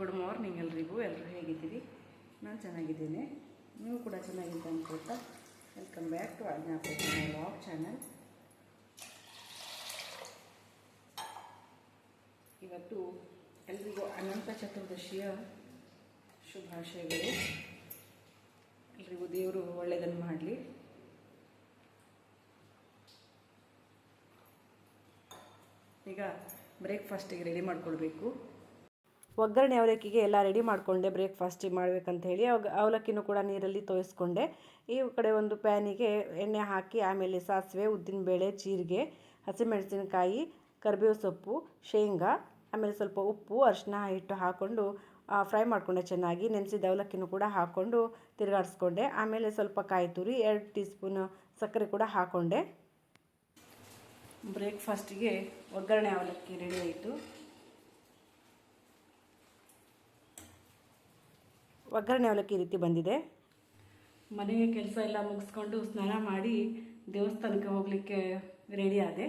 Good morning ಎಲ್ರಿಗೂ. ಎಲ್ಲರೂ ಹೇಗಿದ್ದೀರಿ? ನಾನು ಚೆನ್ನಾಗಿದ್ದೇನೆ. ನೀವು ಕೂಡ ಚೆನ್ನಾಗಿದೆ ಅನ್ಕೊಳ್ತಾ welcome back to Ajnapura log channel ಇವತ್ತು ಎಲ್ರಿಗೂ ಅನಂತ ಚತುರ್ದಶಿಯ ಶುಭಾಶಯಗಳು. ಎಲ್ರಿಗೂ ದೇವರು ಒಳ್ಳೆಯದನ್ನು ಮಾಡಲಿ. ಈಗ ಬ್ರೇಕ್ಫಾಸ್ಟಿಗೆ ರೆಡಿ ಮಾಡ್ಕೊಳ್ಬೇಕು. ಒಗ್ಗರಣೆ ಅವಲಕ್ಕಿಗೆ ಎಲ್ಲ ರೆಡಿ ಮಾಡಿಕೊಂಡೆ ಬ್ರೇಕ್ಫಾಸ್ಟಿಗೆ ಮಾಡಬೇಕಂತ ಹೇಳಿ. ಅವಲಕ್ಕಿನೂ ಕೂಡ ನೀರಲ್ಲಿ ತೋಯಿಸ್ಕೊಂಡೆ. ಈ ಕಡೆ ಒಂದು ಪ್ಯಾನಿಗೆ ಎಣ್ಣೆ ಹಾಕಿ, ಆಮೇಲೆ ಸಾಸಿವೆ, ಉದ್ದಿನಬೇಳೆ, ಜೀರಿಗೆ, ಹಸಿಮೆಣಸಿನಕಾಯಿ, ಕರಿಬೇವು ಸೊಪ್ಪು, ಶೇಂಗಾ, ಆಮೇಲೆ ಸ್ವಲ್ಪ ಉಪ್ಪು ಅರಿಶಿನ ಹಿಟ್ಟು ಹಾಕ್ಕೊಂಡು ಫ್ರೈ ಮಾಡಿಕೊಂಡೆ ಚೆನ್ನಾಗಿ. ನೆನೆಸಿದ ಅವಲಕ್ಕಿನೂ ಕೂಡ ಹಾಕ್ಕೊಂಡು ತಿರುಗಾಡಿಸ್ಕೊಂಡೆ. ಆಮೇಲೆ ಸ್ವಲ್ಪ ಕಾಯಿ ತುರಿ, ಎರಡು ಟೀ ಸ್ಪೂನ್ ಸಕ್ಕರೆ ಕೂಡ ಹಾಕ್ಕೊಂಡೆ ಬ್ರೇಕ್ಫಾಸ್ಟಿಗೆ ಒಗ್ಗರಣೆ ಅವಲಕ್ಕಿ ರೆಡಿ ಆಯಿತು. ಒಗ್ಗರಣೆ ಅವಲಕ್ಕಿ ರೀತಿ ಬಂದಿದೆ. ಮನೆಗೆ ಕೆಲಸ ಎಲ್ಲ ಮುಗಿಸ್ಕೊಂಡು ಸ್ನಾನ ಮಾಡಿ ದೇವಸ್ಥಾನಕ್ಕೆ ಹೋಗಲಿಕ್ಕೆ ರೆಡಿ ಆದೆ.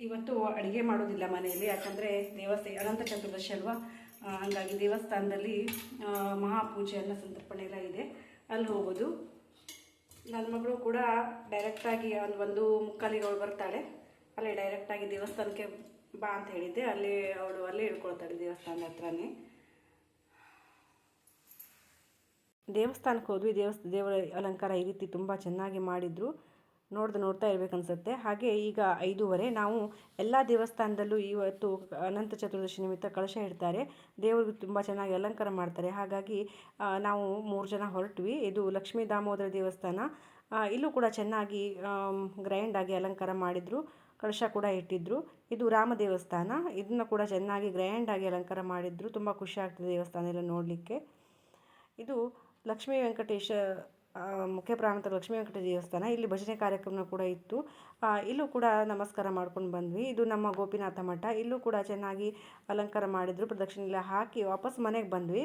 ಇವತ್ತು ಅಡುಗೆ ಮಾಡೋದಿಲ್ಲ ಮನೆಯಲ್ಲಿ, ಯಾಕಂದರೆ ದೇವಸ್ಥಾನ, ಅನಂತ ಚತುರ್ದಶಿ ಅಲ್ವಾ? ಹಂಗಾಗಿ ದೇವಸ್ಥಾನದಲ್ಲಿ ಮಹಾಪೂಜೆ ಅನ್ನ ಸಂತರ್ಪಣೆ ಎಲ್ಲ ಇದೆ. ಅಲ್ಲಿ ಹೋಗೋದು. ನನ್ನ ಮಗಳು ಕೂಡ ಡೈರೆಕ್ಟಾಗಿ ಒಂದು ಒಂದು ಮುಕ್ಕಾಲಿಗೆ ಬರ್ತಾಳೆ. ಅಲ್ಲೇ ಡೈರೆಕ್ಟಾಗಿ ದೇವಸ್ಥಾನಕ್ಕೆ ಬಾ ಅಂತ ಹೇಳಿದ್ದೆ. ಅಲ್ಲಿ ಅವಳು ಅಲ್ಲೇ ಇಳ್ಕೊಳ್ತಾಳೆ ದೇವಸ್ಥಾನದ ಹತ್ರನೇ. ದೇವಸ್ಥಾನಕ್ಕೆ ಹೋದ್ವಿ ದೇವಸ್ ದೇವರ ಅಲಂಕಾರ ಈ ರೀತಿ ತುಂಬ ಚೆನ್ನಾಗಿ ಮಾಡಿದ್ರು. ನೋಡ್ದು ನೋಡ್ತಾ ಇರಬೇಕನ್ಸುತ್ತೆ ಹಾಗೆ ಈಗ ಐದೂವರೆ, ನಾವು ಎಲ್ಲ ದೇವಸ್ಥಾನದಲ್ಲೂ ಇವತ್ತು ಅನಂತ ಚತುರ್ದಶಿ ನಿಮಿತ್ತ ಕಳಶ ಇಡ್ತಾರೆ. ದೇವರಿಗೆ ತುಂಬ ಚೆನ್ನಾಗಿ ಅಲಂಕಾರ ಮಾಡ್ತಾರೆ. ಹಾಗಾಗಿ ನಾವು ಮೂರು ಜನ ಹೊರಟ್ವಿ. ಇದು ಲಕ್ಷ್ಮೀ ದಾಮೋದರ ದೇವಸ್ಥಾನ. ಇಲ್ಲೂ ಕೂಡ ಚೆನ್ನಾಗಿ ಗ್ರ್ಯಾಂಡಾಗಿ ಅಲಂಕಾರ ಮಾಡಿದರು, ಕಳಶ ಕೂಡ ಇಟ್ಟಿದ್ದರು ಇದು ರಾಮ ದೇವಸ್ಥಾನ. ಇದನ್ನು ಕೂಡ ಚೆನ್ನಾಗಿ ಗ್ರ್ಯಾಂಡಾಗಿ ಅಲಂಕಾರ ಮಾಡಿದ್ರು. ತುಂಬ ಖುಷಿ ಆಗ್ತದೆ ದೇವಸ್ಥಾನ ಎಲ್ಲ ನೋಡಲಿಕ್ಕೆ. ಇದು ಲಕ್ಷ್ಮೀ ವೆಂಕಟೇಶ ಮುಖ್ಯ ಪ್ರಾಣತ ಲಕ್ಷ್ಮೀ ವೆಂಕಟ ದೇವಸ್ಥಾನ. ಇಲ್ಲಿ ಭಜನೆ ಕಾರ್ಯಕ್ರಮ ಕೂಡ ಇತ್ತು. ಇಲ್ಲೂ ಕೂಡ ನಮಸ್ಕಾರ ಮಾಡ್ಕೊಂಡು ಬಂದ್ವಿ. ಇದು ನಮ್ಮ ಗೋಪಿನಾಥ ಮಠ. ಇಲ್ಲೂ ಕೂಡ ಚೆನ್ನಾಗಿ ಅಲಂಕಾರ ಮಾಡಿದರು ಪ್ರದಕ್ಷಿಣೆ ಎಲ್ಲ ಹಾಕಿ ವಾಪಸ್ ಮನೆಗೆ ಬಂದ್ವಿ.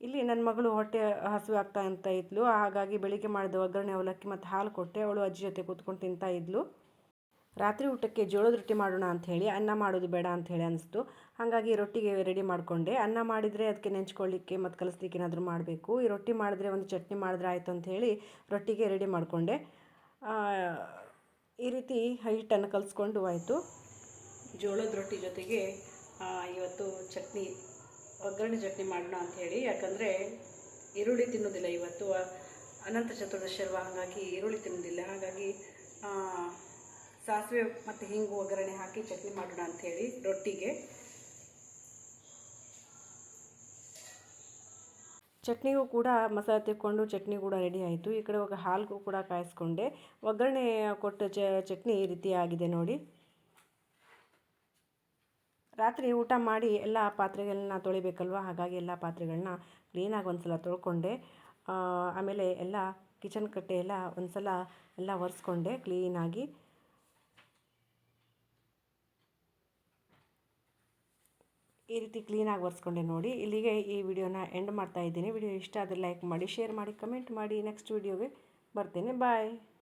ಇಲ್ಲಿ ನನ್ನ ಮಗಳು ಹೊಟ್ಟೆ ಹಸಿವೆ ಆಗ್ತಾ ಅಂತ ಇದ್ಲು. ಹಾಗಾಗಿ ಬೆಳಿಗ್ಗೆ ಮಾಡಿದ ಒಗ್ಗರಣೆ, ಅವಲಕ್ಕಿ ಮತ್ತು ಹಾಲು ಕೊಟ್ಟೆ. ಅವಳು ಅಜ್ಜಿ ಜೊತೆ ಕೂತ್ಕೊಂಡು ತಿಂತಾ ಇದ್ಲು. ರಾತ್ರಿ ಊಟಕ್ಕೆ ಜೋಳದ ರೊಟ್ಟಿ ಮಾಡೋಣ ಅಂಥೇಳಿ ಅನ್ನ ಮಾಡೋದು ಬೇಡ ಅಂಥೇಳಿ ಅನಿಸ್ತು. ಹಾಗಾಗಿ ರೊಟ್ಟಿಗೆ ರೆಡಿ ಮಾಡಿಕೊಂಡೆ. ಅನ್ನ ಮಾಡಿದರೆ ಅದಕ್ಕೆ ನೆಂಚ್ಕೊಳ್ಳಿಕ್ಕೆ ಮತ್ತು ಕಲಿಸ್ಲಿಕ್ಕೆ ಏನಾದರೂ ಮಾಡಬೇಕು. ಈ ರೊಟ್ಟಿ ಮಾಡಿದ್ರೆ ಒಂದು ಚಟ್ನಿ ಮಾಡಿದ್ರೆ ಆಯಿತು ಅಂಥೇಳಿ ರೊಟ್ಟಿಗೆ ರೆಡಿ ಮಾಡಿಕೊಂಡೆ. ಈ ರೀತಿ ಹಿಟ್ಟನ್ನು ಕಲಿಸ್ಕೊಂಡು ಆಯಿತು. ಜೋಳದ ರೊಟ್ಟಿ ಜೊತೆಗೆ ಇವತ್ತು ಚಟ್ನಿ, ಒಗ್ಗರಣೆ ಚಟ್ನಿ ಮಾಡೋಣ ಅಂಥೇಳಿ ಯಾಕಂದರೆ ಈರುಳ್ಳಿ ತಿನ್ನೋದಿಲ್ಲ ಇವತ್ತು. ಅನಂತ ಚತುರ್ದಶಿ ಅಲ್ವಾ? ಹಾಗಾಗಿ ಈರುಳ್ಳಿ ತಿನ್ನೋದಿಲ್ಲ. ಹಾಗಾಗಿ ಸಾಸಿವೆ ಮತ್ತು ಹಿಂಗು ಒಗ್ಗರಣೆ ಹಾಕಿ ಚಟ್ನಿ ಮಾಡೋಣ ಅಂಥೇಳಿ ರೊಟ್ಟಿಗೆ. ಚಟ್ನಿಗೂ ಕೂಡ ಮಸಾಲೆ ತೆಕ್ಕೊಂಡು ಚಟ್ನಿ ಕೂಡ ರೆಡಿ ಆಯಿತು. ಈ ಕಡೆ ಹೋಗಿ ಹಾಲ್ಗೂ ಕೂಡ ಕಾಯಿಸ್ಕೊಂಡೆ. ಒಗ್ಗರಣೆ ಕೊಟ್ಟ ಚಟ್ನಿ ಈ ರೀತಿ ಆಗಿದೆ ನೋಡಿ. ರಾತ್ರಿ ಊಟ ಮಾಡಿ ಎಲ್ಲ ಪಾತ್ರೆಗಳನ್ನ ತೊಳಿಬೇಕಲ್ವ? ಹಾಗಾಗಿ ಎಲ್ಲ ಪಾತ್ರೆಗಳನ್ನ ಕ್ಲೀನಾಗಿ ಒಂದು ಸಲ ತೊಳ್ಕೊಂಡೆ. ಆಮೇಲೆ ಎಲ್ಲ ಕಿಚನ್ ಕಟ್ಟೆ ಎಲ್ಲ ಒಂದು ಸಲ ಎಲ್ಲ ಒರೆಸ್ಕೊಂಡೆ ಕ್ಲೀನಾಗಿ ಈ ರೀತಿ ಕ್ಲೀನಾಗಿ ಒರೆಸ್ಕೊಂಡೆ ನೋಡಿ. ಇಲ್ಲಿಗೆ ಈ ವಿಡಿಯೋನ ಎಂಡ್ ಮಾಡ್ತಾ ಇದ್ದೀನಿ. ವಿಡಿಯೋ ಇಷ್ಟ ಆದರೆ ಲೈಕ್ ಮಾಡಿ ಶೇರ್ ಮಾಡಿ ಕಮೆಂಟ್ ಮಾಡಿ. ನೆಕ್ಸ್ಟ್ ವಿಡಿಯೋಗೆ ಬರ್ತೇನೆ. ಬಾಯ್